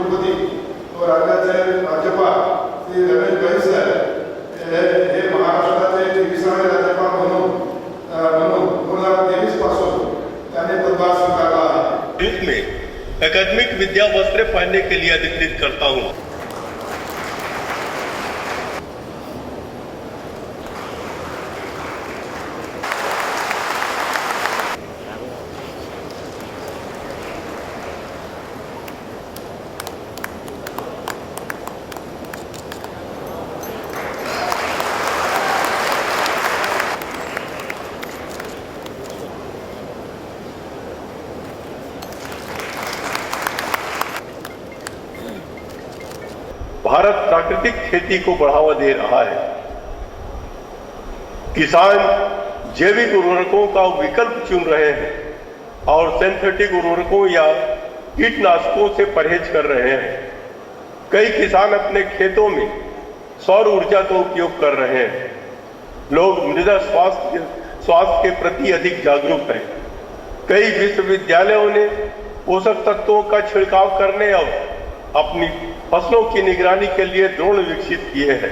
उद्योगपती व राज्याचे राज्यपाल श्री रमेश गाईस हे महाराष्ट्राचे तेविसावे राज्यपाल म्हणून म्हणून दोन हजार तेवीसपासून त्याने पदभार स्वीकारला आहे. में अकादमिक विद्या वस्त्र पाने के लिए अधिकृत करता हूँ. भारत प्राकृतिक खेती को बढ़ावा दे रहा है। किसान जैविक उर्वरकों का विकल्प चुन रहे हैं और सिंथेटिक उर्वरकों या कीटनाशकों से परहेज कर रहे हैं। कई किसान अपने खेतों में सौर ऊर्जा का उपयोग कर रहे हैं। लोग मृदा स्वास्थ्य स्वास्थ्य के प्रति अधिक जागरूक हैं। कई विश्वविद्यालयों ने पोषक तत्वों का छिड़काव करने और अपनी फसलों की निगरानी के लिए ड्रोन विकसित किए हैं।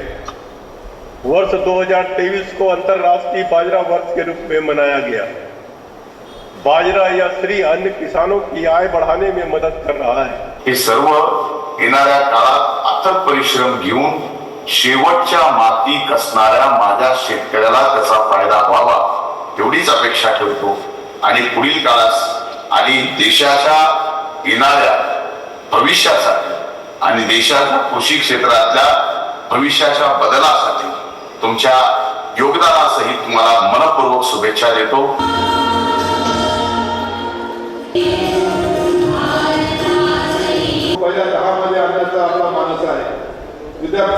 वर्ष 2023 को अंतर्राष्ट्रीय बाजरा वर्ष के रूप में मनाया गया। बाजरा या श्री अन्य किसानों की आय बढ़ाने में मदद कर रहा है। हे सर्व येणाऱ्या काळात अथक परिश्रम घेऊन शेवटच्या माती कसणाऱ्या माझ्या शेतकऱ्याला त्याचा फायदा व्हावा एवढीच अपेक्षा ठेवतो. आणि पुढील काळात आणि देशाच्या येणाऱ्या भविष्यासाठी आणि देशाच्या कृषी क्षेत्रातल्या भविष्याच्या बदलासाठी तुमच्या योगदानासहित तुम्हाला मनपूर्वक शुभेच्छा देतो. पहिल्या दहा मध्ये आणण्याचा आपला मानस आहे. विद्यार्थी